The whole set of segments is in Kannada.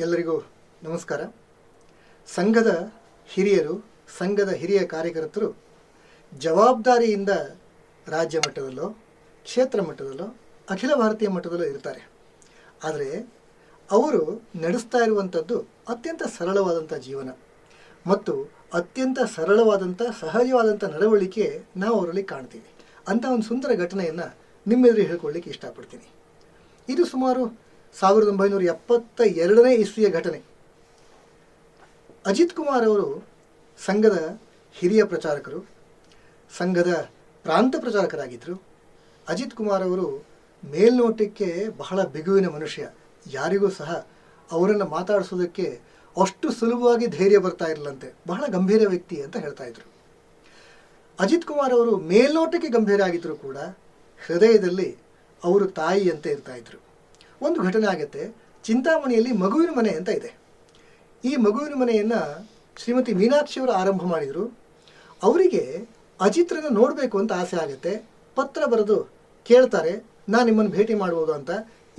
ಎಲ್ಲರಿಗೂ ನಮಸ್ಕಾರ. ಸಂಘದ ಹಿರಿಯರು, ಸಂಘದ ಹಿರಿಯ ಕಾರ್ಯಕರ್ತರು ಜವಾಬ್ದಾರಿಯಿಂದ ರಾಜ್ಯ ಮಟ್ಟದಲ್ಲೋ, ಕ್ಷೇತ್ರ ಮಟ್ಟದಲ್ಲೋ, ಅಖಿಲ ಭಾರತೀಯ ಮಟ್ಟದಲ್ಲೋ ಇರ್ತಾರೆ. ಆದರೆ ಅವರು ನಡೆಸ್ತಾ ಇರುವಂಥದ್ದು ಅತ್ಯಂತ ಸರಳವಾದಂಥ ಜೀವನ ಮತ್ತು ಅತ್ಯಂತ ಸರಳವಾದಂಥ ಸಹಜವಾದಂಥ ನಡವಳಿಕೆ ನಾವು ಅವರಲ್ಲಿ ಕಾಣ್ತೀವಿ. ಅಂಥ ಒಂದು ಸುಂದರ ಘಟನೆಯನ್ನು ನಿಮ್ಮೆದುರು ಹೇಳ್ಕೊಳ್ಳಿಕ್ಕೆ ಇಷ್ಟಪಡ್ತೀನಿ. ಇದು ಸುಮಾರು ಸಾವಿರದ ಒಂಬೈನೂರ ಎಪ್ಪತ್ತ ಎರಡನೇ ಇಸ್ವಿಯ ಘಟನೆ. ಅಜಿತ್ ಕುಮಾರ್ ಅವರು ಸಂಘದ ಹಿರಿಯ ಪ್ರಚಾರಕರು, ಸಂಘದ ಪ್ರಾಂತ ಪ್ರಚಾರಕರಾಗಿದ್ದರು ಅಜಿತ್ ಕುಮಾರ್ ಅವರು ಮೇಲ್ನೋಟಕ್ಕೆ ಬಹಳ ಬಿಗುವಿನ ಮನುಷ್ಯ. ಯಾರಿಗೂ ಸಹ ಅವರನ್ನು ಮಾತಾಡಿಸೋದಕ್ಕೆ ಅಷ್ಟು ಸುಲಭವಾಗಿ ಧೈರ್ಯ ಬರ್ತಾ ಇರಲಂತೆ. ಬಹಳ ಗಂಭೀರ ವ್ಯಕ್ತಿ ಅಂತ ಹೇಳ್ತಾ ಇದ್ರು. ಅಜಿತ್ ಕುಮಾರ್ ಅವರು ಮೇಲ್ನೋಟಕ್ಕೆ ಗಂಭೀರ ಆಗಿದ್ದರೂ ಕೂಡ ಹೃದಯದಲ್ಲಿ ಅವರು ತಾಯಿಯಂತೆ ಇರ್ತಾ ಇದ್ರು. ಒಂದು ಘಟನೆ ಆಗುತ್ತೆ. ಚಿಂತಾಮಣಿಯಲ್ಲಿ ಮಗುವಿನ ಮನೆ ಅಂತ ಇದೆ. ಈ ಮಗುವಿನ ಮನೆಯನ್ನು ಶ್ರೀಮತಿ ಮೀನಾಕ್ಷಿಯವರು ಆರಂಭ ಮಾಡಿದರು. ಅವರಿಗೆ ಅಜಿತ್ರನ ನೋಡಬೇಕು ಅಂತ ಆಸೆ ಆಗುತ್ತೆ. ಪತ್ರ ಬರೆದು ಕೇಳ್ತಾರೆ, ನಾನು ನಿಮ್ಮನ್ನು ಭೇಟಿ ಮಾಡ್ಬೋದು ಅಂತ.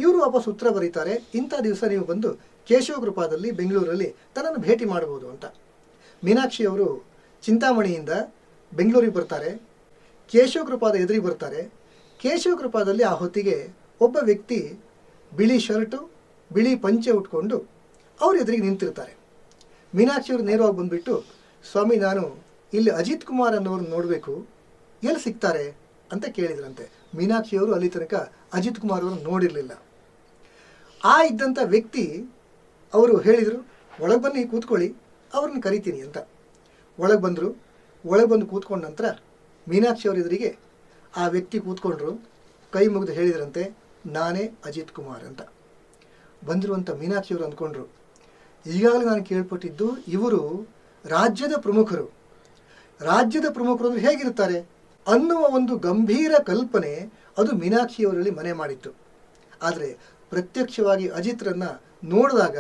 ಇವರು ವಾಪಸ್ ಉತ್ತರ ಬರೀತಾರೆ. ಇಂಥ ದಿವಸ ನೀವು ಬಂದು ಕೇಶವ ಕೃಪಾದಲ್ಲಿ ಬೆಂಗಳೂರಲ್ಲಿ ತನ್ನನ್ನು ಭೇಟಿ ಮಾಡ್ಬೋದು ಅಂತ. ಮೀನಾಕ್ಷಿಯವರು ಚಿಂತಾಮಣಿಯಿಂದ ಬೆಂಗಳೂರಿಗೆ ಬರ್ತಾರೆ. ಕೇಶವ ಕೃಪಾದ ಎದುರಿಗೆ ಬರ್ತಾರೆ. ಕೇಶವ ಕೃಪಾದಲ್ಲಿ ಆ ಹೊತ್ತಿಗೆ ಒಬ್ಬ ವ್ಯಕ್ತಿ ಬಿಳಿ ಶರ್ಟು, ಬಿಳಿ ಪಂಚೆ ಉಟ್ಕೊಂಡು ಅವ್ರ ಎದುರಿಗೆ ನಿಂತಿರ್ತಾರೆ. ಮೀನಾಕ್ಷಿ ಅವರು ನೇರವಾಗಿ ಬಂದುಬಿಟ್ಟು, ಸ್ವಾಮಿ, ನಾನು ಇಲ್ಲಿ ಅಜಿತ್ ಕುಮಾರ್ ಅನ್ನೋರು ನೋಡಬೇಕು, ಎಲ್ಲಿ ಸಿಗ್ತಾರೆ? ಅಂತ ಕೇಳಿದ್ರಂತೆ. ಮೀನಾಕ್ಷಿಯವರು ಅಲ್ಲಿ ತನಕ ಅಜಿತ್ ಕುಮಾರ್ ಅವರನ್ನು ನೋಡಿರಲಿಲ್ಲ. ಆ ಇದ್ದಂಥ ವ್ಯಕ್ತಿ ಅವರು ಹೇಳಿದರು, ಒಳಗೆ ಬನ್ನಿ, ಕೂತ್ಕೊಳ್ಳಿ, ಅವ್ರನ್ನ ಕರಿತೀನಿ ಅಂತ. ಒಳಗೆ ಬಂದರು. ಒಳಗೆ ಬಂದು ಕೂತ್ಕೊಂಡ ನಂತರ ಮೀನಾಕ್ಷಿ ಅವರ ಎದುರಿಗೆ ಆ ವ್ಯಕ್ತಿ ಕೂತ್ಕೊಂಡ್ರು. ಕೈ ಮುಗಿದು ಹೇಳಿದ್ರಂತೆ ನಾನೇ ಅಜಿತ್ ಕುಮಾರ್ ಅಂತ. ಬಂದಿರುವಂಥ ಮೀನಾಕ್ಷಿಯವರು ಅಂದ್ಕೊಂಡ್ರು, ಈಗಾಗಲೇ ನಾನು ಕೇಳ್ಪಟ್ಟಿದ್ದು ಇವರು ರಾಜ್ಯದ ಪ್ರಮುಖರು. ರಾಜ್ಯದ ಪ್ರಮುಖರು ಅಂದ್ರೆ ಹೇಗಿರ್ತಾರೆ ಅನ್ನುವ ಒಂದು ಗಂಭೀರ ಕಲ್ಪನೆ ಅದು ಮೀನಾಕ್ಷಿಯವರಲ್ಲಿ ಮನೆ ಮಾಡಿತ್ತು. ಆದರೆ ಪ್ರತ್ಯಕ್ಷವಾಗಿ ಅಜಿತ್ರನ್ನು ನೋಡಿದಾಗ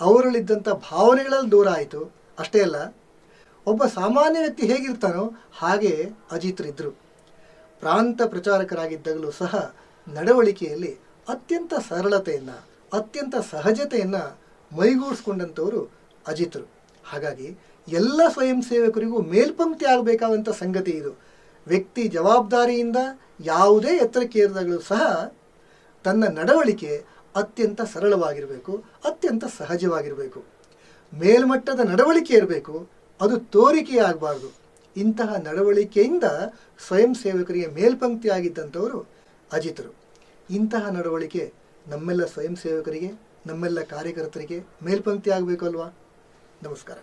ಅವರಲ್ಲಿದ್ದಂಥ ಭಾವನೆಗಳಲ್ಲಿ ದೂರ ಆಯಿತು. ಅಷ್ಟೇ ಅಲ್ಲ, ಒಬ್ಬ ಸಾಮಾನ್ಯ ವ್ಯಕ್ತಿ ಹೇಗಿರ್ತಾನೋ ಹಾಗೆ ಅಜಿತ್ರಿದ್ದರು ಪ್ರಾಂತ ಪ್ರಚಾರಕರಾಗಿದ್ದಾಗಲೂ ಸಹ ನಡವಳಿಕೆಯಲ್ಲಿ ಅತ್ಯಂತ ಸರಳತೆಯನ್ನು, ಅತ್ಯಂತ ಸಹಜತೆಯನ್ನು ಮೈಗೂಡಿಸ್ಕೊಂಡಂಥವರು ಅಜಿತರು. ಹಾಗಾಗಿ ಎಲ್ಲ ಸ್ವಯಂ ಸೇವಕರಿಗೂ ಮೇಲ್ಪಂಕ್ತಿ ಆಗಬೇಕಾದಂಥ ಸಂಗತಿ ಇದು. ವ್ಯಕ್ತಿ ಜವಾಬ್ದಾರಿಯಿಂದ ಯಾವುದೇ ಎತ್ತರಕ್ಕೇರಿದಾಗಲೂ ಸಹ ತನ್ನ ನಡವಳಿಕೆ ಅತ್ಯಂತ ಸರಳವಾಗಿರಬೇಕು, ಅತ್ಯಂತ ಸಹಜವಾಗಿರಬೇಕು. ಮೇಲ್ಮಟ್ಟದ ನಡವಳಿಕೆ ಇರಬೇಕು, ಅದು ತೋರಿಕೆ ಆಗಬಾರ್ದು. ಇಂತಹ ನಡವಳಿಕೆಯಿಂದ ಸ್ವಯಂ ಸೇವಕರಿಗೆ ಮೇಲ್ಪಂಕ್ತಿ ಆಗಿದ್ದಂಥವರು ಅಜಿತರು. ಇಂತಹ ನಡವಳಿಕೆ ನಮ್ಮೆಲ್ಲ ಸ್ವಯಂ ಸೇವಕರಿಗೆ ನಮ್ಮೆಲ್ಲ ಕಾರ್ಯಕರ್ತರಿಗೆ ಮೇಲ್ಪಂಕ್ತಿ ಆಗಬೇಕು ಅಲ್ವಾ ನಮಸ್ಕಾರ.